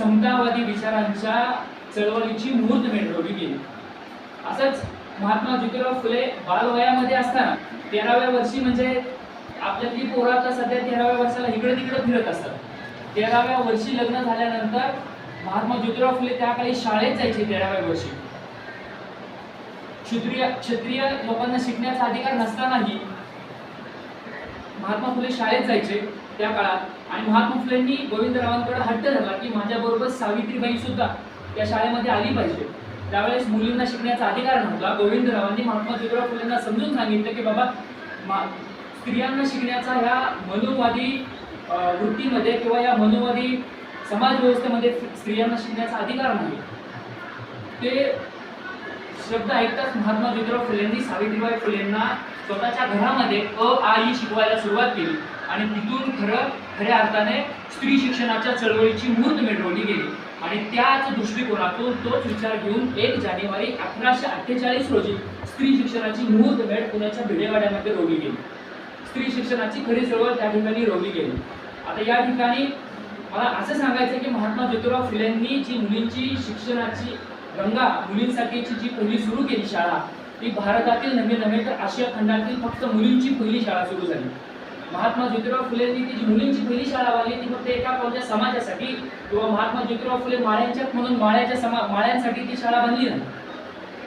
समतावादी विचारांच्या चळवळीची मूर्त रोवली गेली. असंच महात्मा ज्योतिराव फुले बालवयामध्ये असताना तेराव्या वर्षी म्हणजे आपल्यातली पोरं आता सध्या तेराव्या वर्षाला इकडे तिकडे फिरत असतात. तेराव्या वर्षी लग्न झाल्यानंतर महात्मा ज्योतिराव फुले त्या काळी शाळेत जायचे तेराव्या वर्षी. क्षत्रिय क्षत्रिय लोकांना शिकण्याचा अधिकार नसतानाही महात्मा फुले शाळेत जायचे. त्या काळात. आणि महात्मा फुलेंनी गोविंदरावांकडे हट्ट धरला की माझ्याबरोबर सावित्रीबाई सुद्धा त्या शाळेमध्ये आली पाहिजे. त्यावेळेस मुलींना शिकण्याचा अधिकार नव्हता. गोविंदरावांनी महात्मा ज्योतिराव फुलेंना समजून सांगितलं की बाबा मा स्त्रियांना शिकण्याचा ह्या मनुवादी वृत्तीमध्ये किंवा या मनुवादी समाज व्यवस्थेमध्ये स्त्रियांना शिकण्याचा अधिकार नाही. ते शब्द ऐकताच महात्मा ज्योतिराव फुलेंनी सावित्रीबाई फुलेंना स्वतःच्या घरामध्ये अ आ ई शिकवायला सुरुवात केली. आणि तिथून खरं खऱ्या अर्थाने स्त्री शिक्षणाच्या चळवळीची मूर्त मिळवली गेली. आणि त्याच दृष्टिकोनातून तोच विचार घेऊन एक जानेवारी अठराशे अठ्ठेचाळीस रोजी स्त्री शिक्षणाची मुहूर्तमेढ पुण्याच्या भिडेवाड्यामध्ये रोवली गेली. स्त्री शिक्षणाची खरी चळवळ त्या ठिकाणी रोवली गेली. आता या ठिकाणी मला असं सांगायचं की महात्मा ज्योतिराव फुलेंनी जी मुलींची शिक्षणाची गंगा मुलींसाठीची जी पहिली सुरू केली शाळा ती भारतातील नव्हे नव्हे तर आशिया खंडातील फक्त मुलींची पहिली शाळा सुरू झाली. महात्मा ज्योतिराव फुलेंनी ती जी मुलींची पहिली शाळा वाढली ती फक्त एका कोणत्या समाजासाठी किंवा महात्मा ज्योतिराव फुले माळ्यांच्या म्हणून माळ्याच्या समा माळ्यांसाठी ती शाळा बांधली नाही.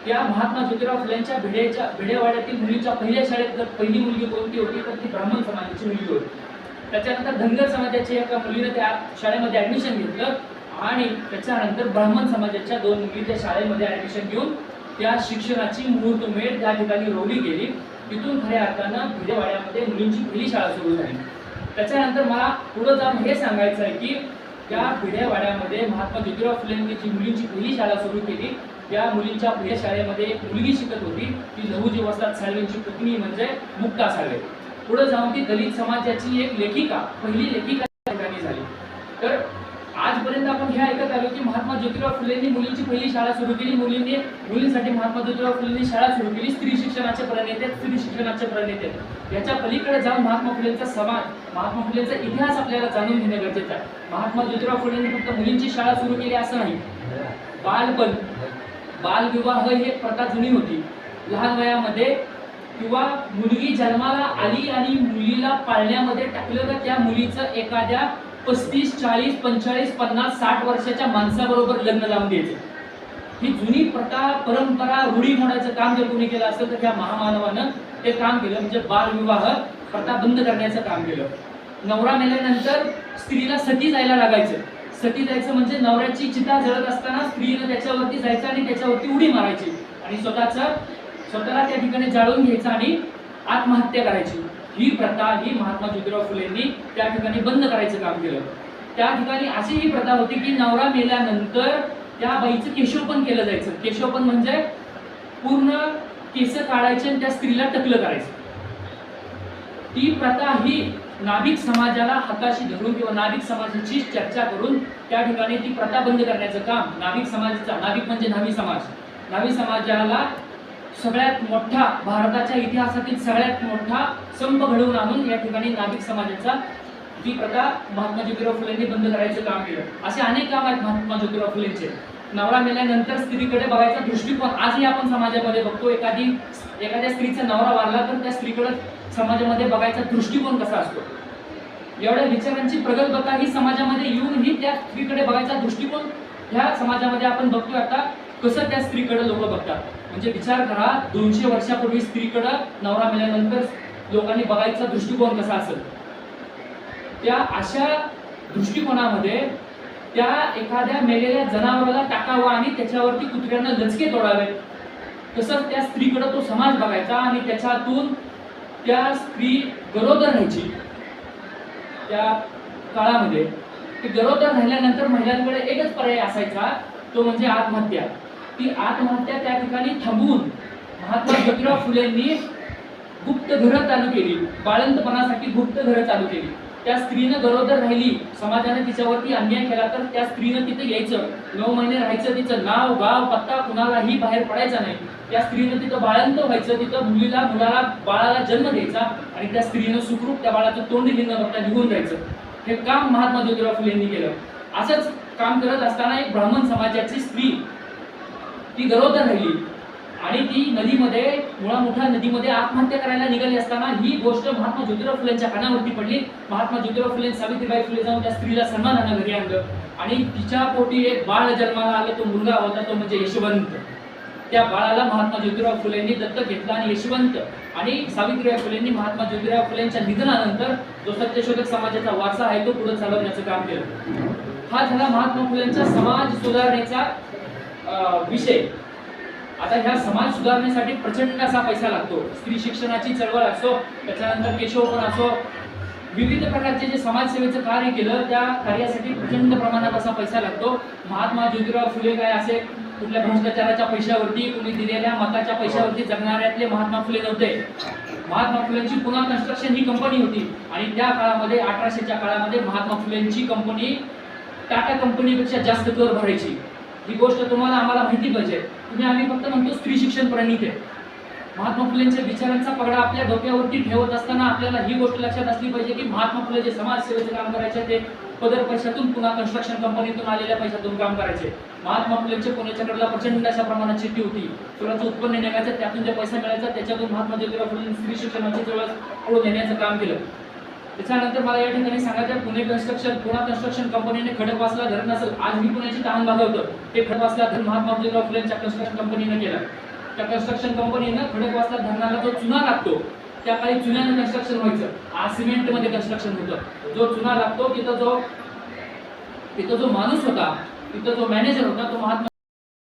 त्या महात्मा ज्योतिराव फुलेंच्या भिडेच्या भिडेवाड्यातील मुलींच्या पहिल्या शाळेत जर पहिली मुलगी कोणती होती तर ती ब्राह्मण समाजाची मुलगी होती. त्याच्यानंतर धनगर समाजाच्या एका मुलीनं त्या शाळेमध्ये ऍडमिशन घेतलं आणि त्याच्यानंतर ब्राह्मण समाजाच्या दोन मुली त्या शाळेमध्ये ऍडमिशन घेऊन त्या शिक्षणाची मुहूर्तमेढ त्या ठिकाणी रोवली गेली. तिथून खऱ्या अर्थानं भिजेवाड्यामध्ये मुलींची पहिली शाळा सुरू झाली. त्याच्यानंतर मला पुढं जाऊन हे सांगायचं आहे की त्या भिडेवाड्यामध्ये महात्मा ज्योतिराव फुलेंनी जी मुलींची पहिली शाळा सुरू केली. त्या मुलींच्या पहिल्या शाळेमध्ये एक मुलगी शिकत होती. ती लहुजी वसरात साळवेंची पत्नी म्हणजे मुक्ता साळवे. पुढे जाऊन ती दलित समाजाची एक लेखिका पहिली लेखिका त्या ठिकाणी झाली तर आजपर्यंत आपण हे ऐकत आलो की महात्मा ज्योतिराव फुलेंनी मुलींची पहिली शाळा सुरू केली. मुलींनी मुलींसाठी महात्मा ज्योतिराव फुलेंनी शाळा सुरू केली. स्त्री शिक्षणाचे प्रणेते स्त्री शिक्षणाचे प्रणेते याच्या पलीकडे जाऊन महात्मा फुलेंचा समाज महात्मा फुलेंचा इतिहास आपल्याला जाणून घेणे गरजेचं आहे. महात्मा ज्योतिराव फुलेंनी फक्त मुलींची शाळा सुरू केली असं नाही. बालपण बालविवाह हे प्रथा जुनी होती. लहान वयामध्ये किंवा मुलगी जन्माला आली आणि मुलीला पाळण्यामध्ये टाकलं तर त्या मुलीचं एखाद्या पस्तीस चाळीस पंचेचाळीस पन्नास साठ वर्षाच्या माणसाबरोबर लग्न लावून द्यायचं. ही जुनी प्रथा परंपरा रूढी मोडायचं काम जर कोणी केलं असेल तर त्या महामानवानं ते काम केलं. म्हणजे बालविवाह प्रथा बंद करण्याचं काम केलं. नवरा मेल्यानंतर स्त्रीला सती जायला लागायचं. सती जायचं म्हणजे नवऱ्याची चिता जळत असताना स्त्रीला त्याच्यावरती जायचं आणि त्याच्यावरती उडी मारायची. आणि स्वतःच स्वतःला त्या ठिकाणी जाळून घ्यायचं आणि आत्महत्या करायची. ही प्रथा ही महात्मा ज्योतिराव फुलेंनी त्या ठिकाणी बंद करायचं काम केलं. त्या ठिकाणी अशी ही प्रथा होती की नवरा मेल्यानंतर त्या बाईचं केशवपन केलं जायचं. केशवपन म्हणजे पूर्ण केस काढायचे आणि त्या स्त्रीला टकलं करायचं. ती प्रथा ही नाभिक समाजाला हाताशी धरून किंवा नाभिक समाजाची चर्चा करून त्या ठिकाणी ती प्रथा बंद करण्याचं काम नाभिक समाजाचा नाभिक म्हणजे नावी समाज. नावी समाजाला सगळ्यात मोठा भारताच्या इतिहासातील सगळ्यात मोठा संप घडवून आणून या ठिकाणी नाभिक समाजाचा ती प्रथा महात्मा ज्योतिराव फुलेंनी बंद करायचं काम केलं. असे अनेक काम आहेत महात्मा ज्योतिराव फुलेंचे. नवरा मेल्यानंतर स्त्रीकडे बघायचा दृष्टिकोन आजही आपण समाजामध्ये बघतो एखादी एखाद्या स्त्रीचा नवरा वारला तर त्या स्त्रीकडे समाजामध्ये बघायचा दृष्टिकोन कसा असतो? एवढ्या विचारांची प्रगल्भता ही समाजामध्ये येऊनही त्या स्त्रीकडे बघायचा दृष्टिकोन ह्या समाजामध्ये आपण बघतोय आता. कसं त्या स्त्रीकडे लोक बघतात? म्हणजे विचार करा दोनशे वर्षापूर्वी स्त्रीकडं नवरा मिळाल्यानंतर लोकांनी बघायचा दृष्टिकोन कसा असेल? त्या अशा दृष्टिकोनामध्ये त्या एखाद्या मेलेल्या जनावराला टाकावा आणि त्याच्यावरती कुत्र्यांना लचके तोडावे. तसंच त्या स्त्रीकडे तो समाज बघायचा आणि त्याच्यातून त्या स्त्री गरोदर राहायची. त्या काळामध्ये ती गरोदर राहिल्यानंतर महिलांकडे एकच पर्याय असायचा तो म्हणजे आत्महत्या. ती आत्महत्या त्या ठिकाणी थांबवून महात्मा ज्योतिराव फुलेंनी गुप्त घरं चालू केली. बाळंतपणासाठी गुप्त घरं चालू केली. त्या स्त्रीनं गरोदर राहिली. समाजाने तिच्यावरती अन्याय केला तर त्या स्त्रीनं तिथे यायचं. नऊ महिने राहायचं तिचं नाव गाव पत्ता कुणालाही बाहेर पडायचा नाही. त्या स्त्रीनं तिथं बाळंत व्हायचं. तिथं मुलीला मुलाला बाळाला जन्म द्यायचा आणि त्या स्त्रीनं सुखरूप त्या बाळाचं तोंड लिहिणं बघता निघून जायचं हे काम महात्मा ज्योतिराव फुलेंनी केलं. असंच काम करत असताना एक ब्राह्मण समाजाची स्त्री ती गरोदर राहिली. आणि ती नदीमध्ये मुळा मोठ्या नदीमध्ये आत्महत्या करायला निघाली असताना ही गोष्ट महात्मा ज्योतिराव फुलेंच्या कानावरती पडली. महात्मा ज्योतिराव फुले सावित्रीबाई फुले जाऊन त्या स्त्रीला सन्मानानं घरी आणलं. आणि तिच्या पोटी एक बाळ जन्माला आलं तो मुलगा होता तो म्हणजे यशवंत. त्या बाळाला महात्मा ज्योतिराव फुलेंनी दत्तक घेतला आणि यशवंत आणि सावित्रीबाई फुलेंनी महात्मा ज्योतिराव फुलेंच्या निधनानंतर जो सत्यशोधक समाजाचा वारसा आहे तो पुढे चालवण्याचं काम केलं. हा झाला महात्मा फुलेंचा समाज सुधारणेचा विषय. आता ह्या समाज सुधारण्यासाठी प्रचंड असा पैसा लागतो. स्त्री शिक्षणाची चळवळ असो त्याच्यानंतर केशवपण असो विविध प्रकारचे जे समाजसेवेचं कार्य केलं त्या कार्यासाठी प्रचंड प्रमाणात असा पैसा लागतो. महात्मा ज्योतिराव फुले काय असे कुठल्या भ्रष्टाचाराच्या पैशावरती कुणी दिलेल्या मताच्या पैशावरती जगणाऱ्यातले महात्मा फुले नव्हते. महात्मा फुलेंची पुन्हा कन्स्ट्रक्शन ही कंपनी होती. आणि त्या काळामध्ये अठराशेच्या काळामध्ये महात्मा फुलेंची कंपनी टाटा कंपनीपेक्षा जास्त कर भरायची. ही गोष्ट तुम्हाला आम्हाला माहिती पाहिजे. तुम्ही आम्ही फक्त म्हणतो स्त्री शिक्षण प्रणित. आहे महात्मा फुलेंच्या विचारांचा पगडा आपल्या डोक्यावरती ठेवत असताना आपल्याला ही गोष्ट लक्षात असली पाहिजे की महात्मा फुले जे समाजसेवेचे काम करायचे ते पदर पैशातून पुन्हा कन्स्ट्रक्शन कंपनीतून आलेल्या पैशातून काम करायचे. महात्मा फुलेंचे पुण्याच्याकडला प्रचंड अशा प्रमाणात शेती होती. सोलाचं उत्पन्न निघायचं त्यातून जे पैसा मिळायचा त्याच्यातून महात्मा ज्योतिराव फुले स्त्री शिक्षणाची जवळ पुढे येण्याचं काम केलं. त्याच्यानंतर मला या ठिकाणी सांगायचं पुणे कन्स्ट्रक्शन पुणा कन्स्ट्रक्शन कंपनीने खडकवासला धरण असेल. आज मी पुण्याची तहान भागवतो ते खडकवासला धरण महात्मा ज्योतिराव फुलेंच्या कन्स्ट्रक्शन कंपनीने केलं. त्या कन्स्ट्रक्शन कंपनीनं खडकवासला धरणाला जो चुना लागतो त्या काही चुन्यानं कन्स्ट्रक्शन व्हायचं. आज सिमेंटमध्ये कन्स्ट्रक्शन होतं. जो चुना लागतो तिथं जो तिथं जो माणूस होता तिथं जो मॅनेजर होता तो महात्मा